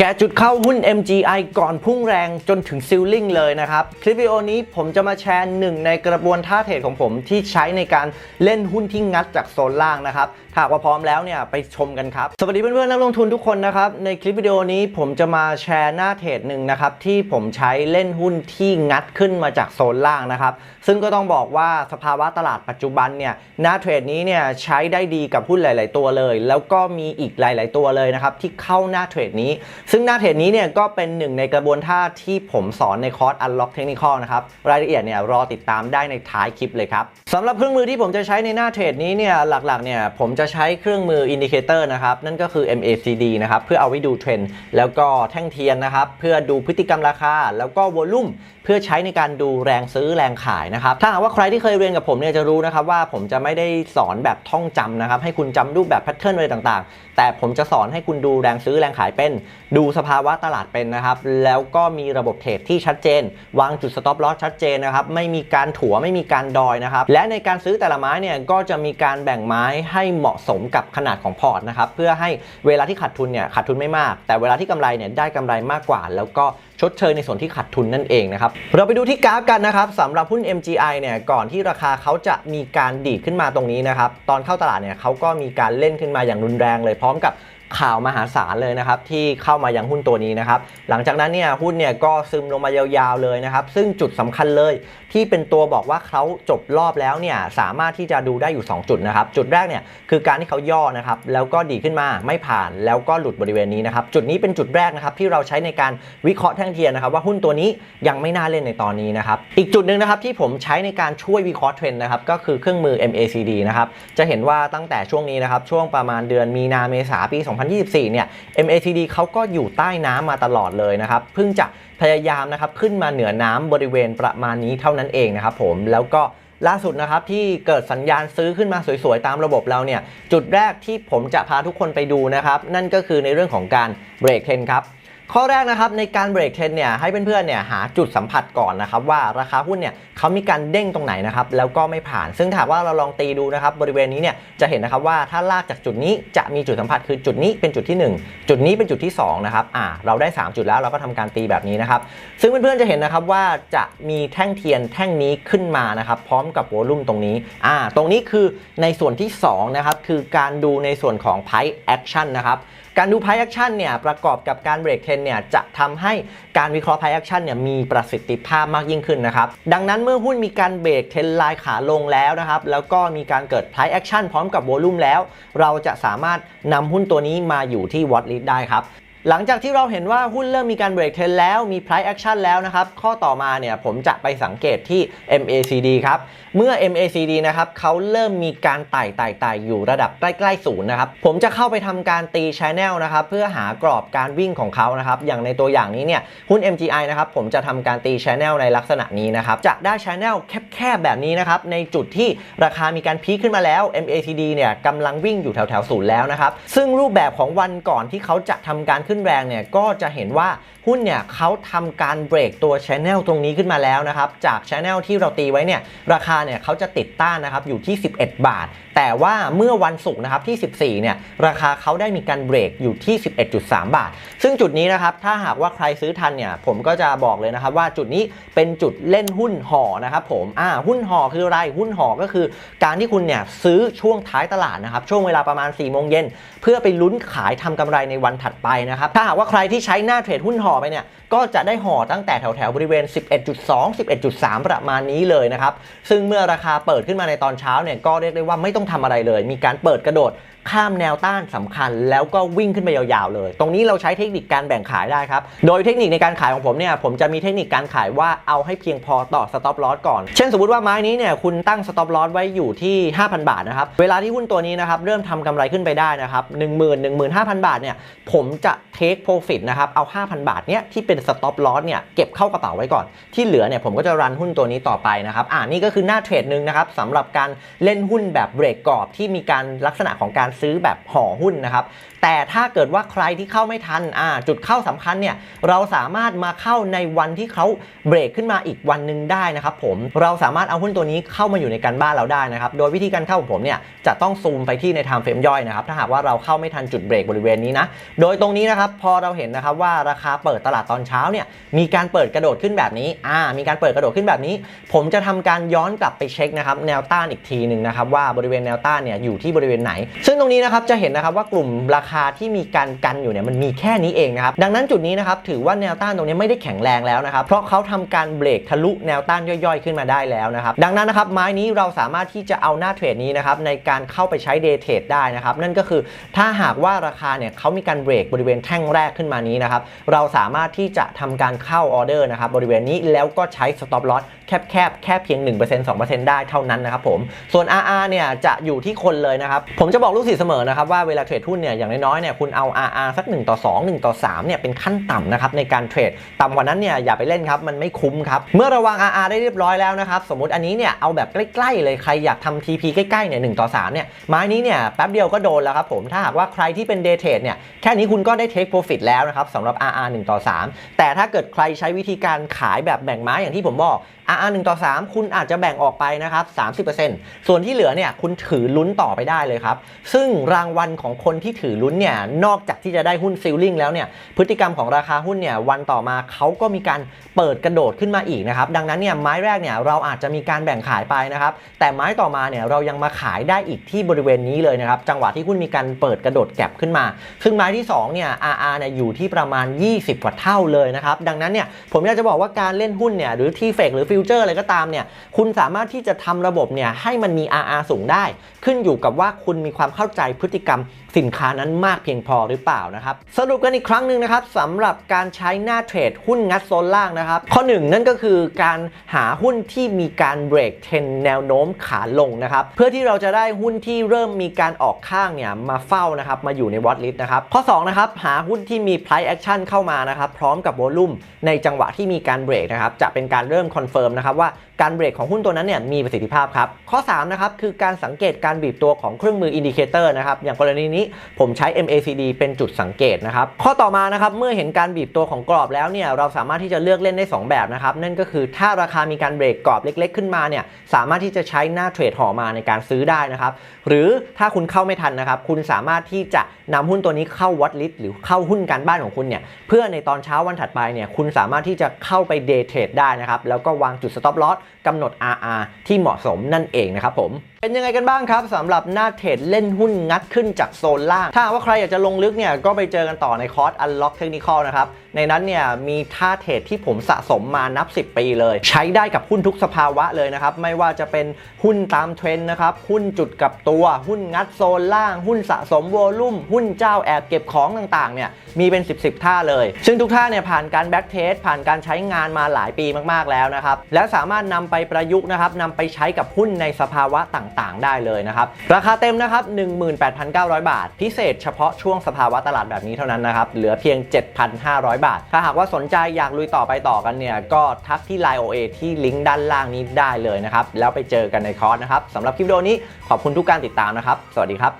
แกจุดเข้าหุ้น MGI ก่อนพุ่งแรงจนถึงซิลลิงเลยนะครับ คลิปวิดีโอนี้ผมจะมาแชร์หนึ่งในกระบวนท่าเทรดของผมที่ใช้ในการเล่นหุ้นที่งัดจากโซนล่างนะครับ หากว่าพร้อมแล้วเนี่ยไปชมกันครับ สวัสดีเพื่อนๆนักลงทุนทุกคนนะครับ ในคลิปวิดีโอนี้ผมจะมาแชร์หน้าเทรดหนึ่งนะครับ ที่ผมใช้เล่นหุ้นที่งัดขึ้นมาจากโซนล่างนะครับ ซึ่งก็ต้องบอกว่าสภาวะตลาดปัจจุบันเนี่ยหน้าเทรดนี้เนี่ยใช้ได้ดีกับหุ้นหลาย ๆ ตัวเลย แล้วก็มีอีกหลาย ๆ ตัวเลยนะครับที่เข้าหน้าเทรดนี้ ซึ่งหน้าเทรดนี้เนี่ยก็เป็นหนึ่งในกระบวนท่าที่ผมสอนในคอร์ส Unlock Technical นะครับรายละเอียดเนี่ยรอติดตามได้ในท้ายคลิปเลยครับสำหรับเครื่องมือที่ผมจะใช้ในหน้าเทรดนี้เนี่ยหลัก ๆ เนี่ยผมจะใช้เครื่องมืออินดิเคเตอร์นะครับ นั่นก็คือ MACD นะครับ เพื่อเอาไว้ดูเทรนด์แล้วก็แท่งเทียนนะครับ เพื่อดูพฤติกรรมราคา แล้วก็วอลุ่มเพื่อใช้ในการดูแรงซื้อแรงขายนะครับ ถ้าหากว่าใครที่เคยเรียนกับผมเนี่ยจะรู้นะครับว่าผมจะไม่ได้สอนแบบท่องจำนะครับ ให้คุณจำรูปแบบแพทเทิร์นอะไรต่างๆ แต่ผมจะสอนให้คุณดูแรงซื้อแรงขายเป็น ดูสภาวะตลาดเป็นนะครับ แล้วก็มีระบบเทรดที่ชัดเจน วางจุด stop loss ชัดเจนนะครับ ไม่มีการถัวไม่มีการดอยนะครับ และในการซื้อแต่ละไม้เนี่ยก็จะมีการแบ่งไม้ให้เหมาะสมกับขนาดของพอร์ตนะครับเพื่อให้เวลาที่ขาดทุนเนี่ยขาดทุนไม่มาก แต่เวลาที่กำไรเนี่ยได้กำไรมากกว่า แล้วก็ชดเชยในส่วนที่ขาดทุนนั่นเองนะครับเราไปดูที่กราฟกันนะครับสำหรับหุ้น MGI เนี่ยก่อนที่ราคาเขาจะมีการดีดขึ้นมาตรงนี้นะครับตอนเข้าตลาดเนี่ยเขาก็มีการเล่นขึ้นมาอย่างรุนแรงเลยพร้อมกับ ข่าวมหาศาลเลยนะครับที่เข้ามายังหุ้นตัวนี้นะครับหลังจากนั้นเนี่ยหุ้นเนี่ยก็ซึมลงมายาวๆเลยนะครับซึ่งจุดสำคัญเลยที่เป็นตัวบอกว่าเขาจบรอบแล้วเนี่ยสามารถที่จะดูได้อยู่ 2 จุดนะครับจุดแรกเนี่ยคือการที่เขาย่อนะครับแล้วก็ดีขึ้นมาไม่ผ่านแล้วก็หลุดบริเวณนี้นะครับจุดนี้เป็นจุดแรกนะครับที่เราใช้ในการวิเคราะห์แท่งเทียนนะครับว่าหุ้นตัวนี้ยังไม่น่าเล่นในตอนนี้นะครับอีกจุดหนึ่งนะครับที่ผมใช้ในการช่วยวิเคราะห์เทรนด์นะครับก็คือเครื่องมือ MACD นะครับจะเห็นว่าตั้งแต่ช่วงนี้นะครับช่วงประมาณเดือนมีนาเมษาปี2024 เนี่ย MACD เขาก็อยู่ใต้น้ำมาตลอดเลยนะครับ เพิ่งจะพยายามนะครับขึ้นมาเหนือน้ำบริเวณประมาณนี้เท่านั้นเองนะครับผมแล้วก็ล่าสุดนะครับที่เกิดสัญญาณซื้อขึ้นมาสวยๆ ตามระบบเราเนี่ย จุดแรกที่ผมจะพาทุกคนไปดูนะครับ นั่นก็คือในเรื่องของการเบรกเทนครับ ข้อแรกนะครับในการเบรกเทรนเนี่ยให้เพื่อนๆเนี่ยหาจุดสัมผัสก่อนนะครับว่าราคาหุ้นเนี่ยเขามีการเด้งตรงไหนนะครับแล้วก็ไม่ผ่าน ซึ่งถ้าหากว่าเราลองตีดูนะครับบริเวณนี้เนี่ยจะเห็นนะครับว่าถ้าลากจากจุดนี้จะมีจุดสัมผัสคือจุดนี้เป็นจุดที่ 1 จุดนี้เป็นจุดที่2นะครับอ่าเราได้ 3 จุดแล้วเราก็ทำการตีแบบนี้นะครับซึ่งเพื่อนๆจะเห็นนะครับว่าจะมีแท่งเทียนแท่งนี้ขึ้นมานะครับพร้อมกับโวลุ่มตรงนี้อ่าตรงนี้คือในส่วนที่2นะครับคือการดูในส่วนของ price action นะครับ การดูพายแอคชั่นเนี่ยประกอบกับการเบรกเทรนเนี่ยจะทำให้การวิเคราะห์พายแอคชั่นเนี่ยมีประสิทธิภาพมากยิ่งขึ้นนะครับดังนั้นเมื่อหุ้นมีการเบรกเทรนไลน์ขาลงแล้วนะครับแล้วก็มีการเกิดพายแอคชั่นพร้อมกับโวลุ่มแล้ว เราจะสามารถนำหุ้นตัวนี้มาอยู่ที่วอตลิสได้ครับ หลังจากที่เราเห็นว่าหุ้นเริ่มมีการเบรกเทรนแล้วมี price action แล้วนะครับ ข้อต่อมาเนี่ยผมจะไปสังเกตที่ MACD ครับ เมื่อ MACD นะครับเขาเริ่มมีการไต่ไต่ไต่อยู่ระดับใกล้ๆศูนย์นะครับ ผมจะเข้าไปทำการตี channel นะครับ เพื่อหากรอบการวิ่งของเขานะครับ อย่างในตัวอย่างนี้เนี่ยหุ้น MGI นะครับผมจะทำการตี channel ในลักษณะนี้นะครับจะได้ channel แคบๆแบบนี้นะครับในจุดที่ราคามีการพีคขึ้นมาแล้ว MACD เนี่ยกำลังวิ่งอยู่แถวๆศูนย์แล้วนะครับซึ่งรูปแบบของวันก่อนที่เขาจะทำการขึ้นแรงเนี่ยก็จะเห็นว่า หุ้นเนี่ยเขาทำการเบรกตัว channel ตรงนี้ขึ้นมาแล้วนะครับ จาก channel ที่เราตีไว้เนี่ยราคาเนี่ยเขาจะติดต้านนะครับอยู่ที่ 11 บาท แต่ว่าเมื่อวันศุกร์นะครับที่ 14 เนี่ยราคาเขาได้มีการเบรกอยู่ที่ 11.3 บาท ซึ่งจุดนี้นะครับถ้าหากว่าใครซื้อทันเนี่ยผมก็จะบอกเลยนะครับว่าจุดนี้เป็นจุดเล่นหุ้นห่อนะครับผมอ่าหุ้นห่อคืออะไรหุ้นห่อก็คือ การที่คุณเนี่ยซื้อช่วงท้ายตลาดนะครับช่วงเวลาประมาณ4โมงเย็นเพื่อไปลุ้นขายทำกำไรในวันถัดไปนะครับถ้าหากว่าใครที่ใช้หน้าเทรดหุ้นห่อไปเนี่ยก็จะได้ห่อตั้งแต่แถวแถวๆบริเวณ 11.2 11.3 ประมาณนี้เลยนะครับ ซึ่งเมื่อราคาเปิดขึ้นมาในตอนเช้าเนี่ยก็เรียกได้ว่าไม่ต้องทำอะไรเลย มีการเปิดกระโดด ข้ามแนวต้านสำคัญ แล้วก็วิ่งขึ้นไปยาวๆเลย ตรงนี้เราใช้เทคนิคการแบ่งขายได้ครับ โดยเทคนิคในการขายของผมเนี่ย ผมจะมีเทคนิคการขายว่าเอาให้เพียงพอต่อสต็อปลอสก่อน เช่นสมมติว่าไม้นี้เนี่ยคุณตั้งสต็อปลอสไว้อยู่ที่ 5,000 บาทนะครับ เวลาที่หุ้นตัวนี้นะครับเริ่มทำกำไรขึ้นไปได้นะครับ1 0 0 0 0 15,000บาทเนี่ยผมจะเทคโปรฟิตนะครับเอา 5,000 บาทเนี่ยที่เป็นสต็อปลอสเนี่ยเก็บเข้ากระเป๋าไว้ก่อน ที่เหลือเนี่ยผมก็จะรันหุ้นตัวนี้ต่อไปนะครับอ่านี่ก็คือหน้าเทรดหนึ่งนะครับสำหรับการเล่นหุ้นแบบเบรกกรอบที่มีการลักษณะของการซื้อแบบห่อหุ้นนะครับ แต่ถ้าเกิดว่าใครที่เข้าไม่ทันอ่าจุดเข้าสำคัญเนี่ยเราสามารถมาเข้าในวันที่เขาเบรกขึ้นมาอีกวันหนึ่งได้นะครับผมเราสามารถเอาหุ้นตัวนี้เข้ามาอยู่ในการบ้านเราได้นะครับ โดยวิธีการเข้าของผมเนี่ยจะต้องซูมไปที่ใน time frame ย่อยนะครับ ถ้าหากว่าเราเข้าไม่ทันจุดเบรกบริเวณนี้นะ โดยตรงนี้นะครับพอเราเห็นนะครับว่าราคาเปิดตลาดตอนเช้าเนี่ยมีการเปิดกระโดดขึ้นแบบนี้อ่ามีการเปิดกระโดดขึ้นแบบนี้ ผมจะทำการย้อนกลับไปเช็คนะครับแนวต้านอีกทีหนึ่งนะครับว่าบริเวณแนวต้านเนี่ยอยู่ที่บริเวณไหน ซึ่งตรงรงนี้นะครับจะเห็นนะครับว่ากลุ่มราคาที่มีการกันอยู่เนี่ยมันมีแค่นี้เองนะครับดังนั้นจุดนี้นะครับถือว่าแนวต้านตรงนี้ไม่ได้แข็งแรงแล้วนะครับเพราะเขาทำการเบรกทะลุแนวต้านย่อยๆ ขึ้นมาได้แล้วนะครับดังนั้นนะครับไม้นี้เราสามารถที่จะเอาหน้าเทรดนี้นะครับในการเข้าไปใช้เดย์เทรดได้นะครับนั่นก็คือถ้าหากว่าราคาเนี่ยเขามีการเบรกบริเวณแท่งแรกขึ้นมานี้นะครับเราสามารถที่จะทำการเข้าออเดอร์นะครับบริเวณนี้แล้วก็ใช้ stop loss แคบแคบแค่เพียง 1% 2%ได้เท่านั้นนะครับผม ส่วน RR เนี่ยจะอยู่ที่คนเลยนะครับ ผมจะบอกลูกศิษย์เสมอนะครับว่าเวลาเทรดหุ้นเนี่ยอย่างน้อยๆเนี่ยคุณเอา RR สัก1ต่อ2 1ต่อ3เนี่ยเป็นขั้นต่ำนะครับในการเทรดต่ำกว่านั้นเนี่ยอย่าไปเล่นครับมันไม่คุ้มครับเมื่อระวาง RR ได้เรียบร้อยแล้วนะครับสมมติอันนี้เนี่ยเอาแบบใกล้ๆเลยใครอยากทำ TP ใกล้ๆเนี่ย1ต่อ3เนี่ยไม้นี้เนี่ยแป๊บเดียวก็โดนแล้วครับผมถ้าหากว่าใครที่เป็น day trade เนี่ยแค่นี้คุณก็ได้ take profit แล้วนะครับสำหรับ RR 1ต่อ3แต่ถ้าเกิดใครใช้วิธีการขายแบบแบ่งไม้อย่างที่ผมบอก RR 1ต่อ 3 คุณอาจจะแบ่งออกไปนะครับ 30%ส่วนที่เหลือเนี่ยคุณถือลุ้นต่อไปได้เลยครับ ซึ่งรางวัลของคนที่ถือลุ้นเนี่ยนอกจากที่จะได้หุ้นซิลลิงแล้วเนี่ยพฤติกรรมของราคาหุ้นเนี่ยวันต่อมาเขาก็มีการเปิดกระโดดขึ้นมาอีกนะครับดังนั้นเนี่ยไม้แรกเนี่ยเราอาจจะมีการแบ่งขายไปนะครับแต่ไม้ต่อมาเนี่ยเรายังมาขายได้อีกที่บริเวณนี้เลยนะครับจังหวะที่หุ้นมีการเปิดกระโดดแก็บขึ้นมา ซึ่งไม้ที่2เนี่ย RR เนี่ยอยู่ที่ประมาณ 20 กว่าเท่าเลยนะครับดังนั้นเนี่ยผมอยากจะบอกว่าการเล่นหุ้นเนี่ยหรือที่เฟกหรือฟิวเจอร์อะไรก็ตามเนี่ยคุณสามารถที่จะทำระบบเนี่ยให้มันมี RR สูงได้ ขึ้นอยู่กับว่าคุณมีความเข้าใจพฤติกรรม สินค้านั้นมากเพียงพอหรือเปล่านะครับ สรุปกันอีกครั้งหนึ่งนะครับสำหรับการใช้หน้าเทรดหุ้นงัดโซนล่างนะครับ ข้อหนึ่งนั่นก็คือการหาหุ้นที่มีการเบรกเทรนแนวโน้มขาลงนะครับ เพื่อที่เราจะได้หุ้นที่เริ่มมีการออกข้างเนี่ยมาเฝ้านะครับมาอยู่ในวอตลิสต์นะครับ ข้อ2นะครับหาหุ้นที่มี price action เข้ามานะครับ พร้อมกับโวลุ่มในจังหวะที่มีการเบรกนะครับจะเป็นการเริ่มคอนเฟิร์มนะครับว่าการเบรกของหุ้นตัวนั้นเนี่ยมีประสิทธิภาพครับข้อ3นะครับคือการสังเกตการบีบตัวของเครื่องมืออินดิเคเตอร์นะครับอย่างกรณีนี้ผมใช้ MACD เป็นจุดสังเกตนะครับ ข้อต่อมานะครับ เมื่อเห็นการบีบตัวของกรอบแล้วเนี่ย เราสามารถที่จะเลือกเล่นได้ 2 แบบนะครับ นั่นก็คือถ้าราคามีการเบรกกรอบเล็ก ๆ ขึ้นมาเนี่ย สามารถที่จะใช้หน้าเทรดห่อมาในการซื้อได้นะครับ หรือถ้าคุณเข้าไม่ทันนะครับ คุณสามารถที่จะนำหุ้นตัวนี้เข้าวัดลิสหรือเข้าหุ้นการบ้านของคุณเนี่ย เพื่อในตอนเช้าวันถัดไปเนี่ย คุณสามารถที่จะเข้าไปเดย์เทรดได้นะครับ แล้วก็วางจุด stop loss กำหนด RR ที่เหมาะสมนั่นเองนะครับผม เป็นยังไงกันบ้างครับสำหรับหน้าเทรดเล่นหุ้นงัดขึ้นจากโซนล่าง ถ้าว่าใครอยากจะลงลึกเนี่ยก็ไปเจอกันต่อในคอร์ส Unlock Technical นะครับ ในนั้นเนี่ยมีท่าเทรดที่ผมสะสมมานับ 10 ปีเลย ใช้ได้กับหุ้นทุกสภาวะเลยนะครับ ไม่ว่าจะเป็นหุ้นตามเทรนด์นะครับ หุ้นจุดกับตัว หุ้นงัดโซนล่าง หุ้นสะสมโวลุ่ม หุ้นเจ้าแอบเก็บของต่างๆ เนี่ย มีเป็น 10 10ท่าเลย ซึ่งทุกท่าเนี่ยผ่านการแบ็กเทสผ่านการใช้งานมาหลายปีมากๆแล้วนะครับ และสามารถนำไปประยุกต์นะครับนำไปใช้กับหุ้นในสภาวะต่างๆ ได้เลยนะครับ ราคาเต็มนะครับ 18,900 บาท พิเศษเฉพาะช่วงสภาวะตลาดแบบนี้เท่านั้นนะครับ เหลือเพียง 7,500บาท ถ้าหากว่าสนใจอยากลุยต่อไปต่อกันเนี่ยก็ทักที่ Line OA ที่ลิงก์ด้านล่างนี้ได้เลยนะครับ แล้วไปเจอกันในคอร์สนะครับสำหรับคลิปวิดีโอนี้ขอบคุณทุกการติดตามนะครับ สวัสดีครับ